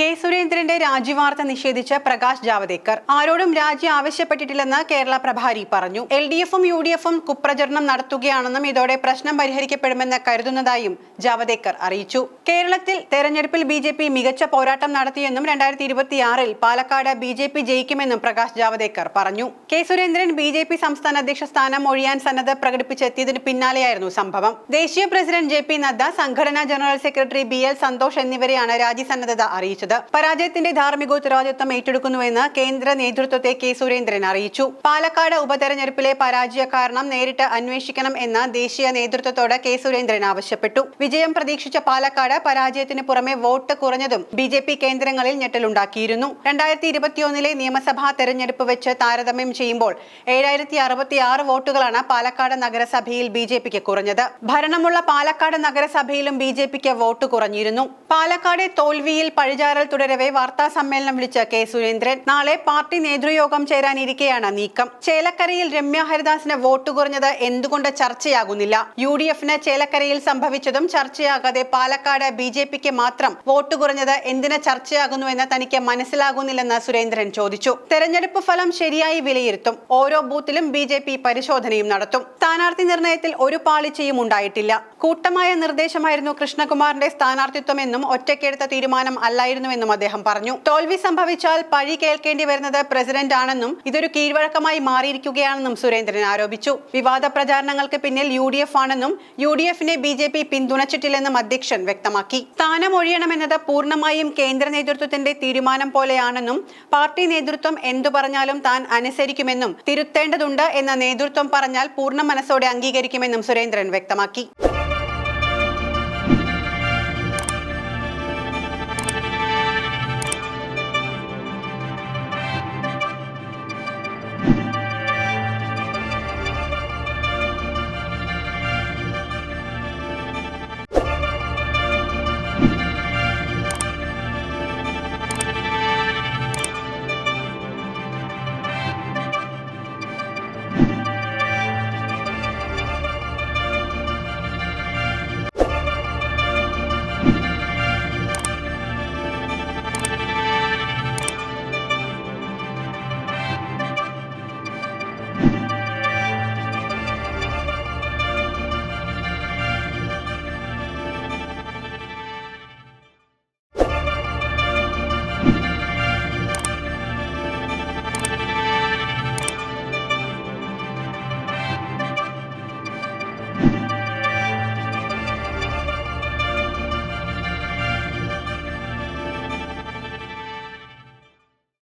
K സുരേന്ദ്രന്റെ രാജിവാർത്ത നിഷേധിച്ച് പ്രകാശ് ജാവദേക്കർ. ആരോടും രാജി ആവശ്യപ്പെട്ടിട്ടില്ലെന്ന് കേരള പ്രഭാരി പറഞ്ഞു. എൽ ഡി എഫും യു ഡി എഫും കുപ്രചരണം നടത്തുകയാണെന്നും ഇതോടെ പ്രശ്നം പരിഹരിക്കപ്പെടുമെന്ന് കരുതുന്നതായും ജാവദേക്കർ അറിയിച്ചു. കേരളത്തിൽ തെരഞ്ഞെടുപ്പിൽ ബി ജെ പി മികച്ച പോരാട്ടം നടത്തിയെന്നും രണ്ടായിരത്തി ഇരുപത്തിയാറിൽ പാലക്കാട് ബി ജെ പി ജയിക്കുമെന്നും പ്രകാശ് ജാവദേക്കർ പറഞ്ഞു. K Surendran B J P സംസ്ഥാന അധ്യക്ഷ സ്ഥാനം ഒഴിയാൻ സന്നദ്ധ പ്രകടിപ്പിച്ചെത്തിയതിന് പിന്നാലെയായിരുന്നു സംഭവം. ദേശീയ പ്രസിഡന്റ് ജെ പി നദ്ദ സംഘടനാ general secretary B L Santhosh എന്നിവരെയാണ് രാജി സന്നദ്ധത അറിയിച്ചത്. പരാജയത്തിന്റെ ധാർമ്മികോത്തരവാദിത്വം ഏറ്റെടുക്കുന്നുവെന്ന് കേന്ദ്ര നേതൃത്വത്തെ കെ സുരേന്ദ്രൻ അറിയിച്ചു. പാലക്കാട് ഉപതെരഞ്ഞെടുപ്പിലെ പരാജയ കാരണം നേരിട്ട് അന്വേഷിക്കണം എന്ന് ദേശീയ നേതൃത്വത്തോട് കെ സുരേന്ദ്രൻ ആവശ്യപ്പെട്ടു. വിജയം പ്രതീക്ഷിച്ച പാലക്കാട് പരാജയത്തിന് പുറമെ വോട്ട് കുറഞ്ഞതും ബി ജെ പി കേന്ദ്രങ്ങളിൽ ഞെട്ടലുണ്ടാക്കിയിരുന്നു. രണ്ടായിരത്തി ഇരുപത്തിയൊന്നിലെ നിയമസഭാ തെരഞ്ഞെടുപ്പ് വെച്ച് താരതമ്യം ചെയ്യുമ്പോൾ ഏഴായിരത്തി അറുപത്തി ആറ് വോട്ടുകളാണ് പാലക്കാട് നഗരസഭയിൽ ബി ജെ പിക്ക് കുറഞ്ഞത്. ഭരണമുള്ള പാലക്കാട് നഗരസഭയിലും ബി ജെ പിക്ക് വോട്ട് കുറഞ്ഞിരുന്നു. പാലക്കാട് തോൽവിയിൽ പഴിചാറൽ തുടരവേ വാർത്താ സമ്മേളനം വിളിച്ച കെ സുരേന്ദ്രൻ. നാളെ പാർട്ടി നേതൃയോഗം ചേരാനിരിക്കെയാണ് നീക്കം. ചേലക്കരയിൽ രമ്യ ഹരിദാസിന് വോട്ട് കുറഞ്ഞത് എന്തുകൊണ്ട് ചർച്ചയാകുന്നില്ല? യു ഡി എഫിന് ചേലക്കരയിൽ സംഭവിച്ചതും ചർച്ചയാകാതെ പാലക്കാട് ബി ജെ പിക്ക് മാത്രം വോട്ട് കുറഞ്ഞത് എന്തിന് ചർച്ചയാകുന്നുവെന്ന് തനിക്ക് മനസ്സിലാകുന്നില്ലെന്ന് സുരേന്ദ്രൻ ചോദിച്ചു. തെരഞ്ഞെടുപ്പ് ഫലം ശരിയായി വിലയിരുത്തും. ഓരോ ബൂത്തിലും ബി ജെ പി പരിശോധനയും നടത്തും. സ്ഥാനാർത്ഥി നിർണയത്തിൽ ഒരു പാളിച്ചയും ഉണ്ടായിട്ടില്ല. കൂട്ടമായ നിർദ്ദേശമായിരുന്നു കൃഷ്ണകുമാറിന്റെ സ്ഥാനാർത്ഥിത്വമെന്നും ഒറ്റയ്ക്കെടുത്ത തീരുമാനം അല്ലായിരുന്നുവെന്നും അദ്ദേഹം പറഞ്ഞു. തോൽവി സംഭവിച്ചാൽ പഴി കേൾക്കേണ്ടി വരുന്നത് പ്രസിഡന്റ് ആണെന്നും ഇതൊരു കീഴ്വഴക്കമായി മാറിയിരിക്കുകയാണെന്നും സുരേന്ദ്രൻ ആരോപിച്ചു. വിവാദ പ്രചാരണങ്ങൾക്ക് പിന്നിൽ യു ഡി എഫ് ആണെന്നും യു ഡി എഫിനെ ബി ജെ പി പിന്തുണച്ചിട്ടില്ലെന്നും അധ്യക്ഷൻ വ്യക്തമാക്കി. സ്ഥാനം ഒഴിയണമെന്നത് പൂർണമായും കേന്ദ്ര നേതൃത്വത്തിന്റെ തീരുമാനം പോലെയാണെന്നും പാർട്ടി നേതൃത്വം എന്തു പറഞ്ഞാലും താൻ അനുസരിക്കുമെന്നും തിരുത്തേണ്ടതുണ്ട് എന്ന നേതൃത്വം പറഞ്ഞാൽ പൂർണ മനസ്സോടെ അംഗീകരിക്കുമെന്നും സുരേന്ദ്രൻ വ്യക്തമാക്കി.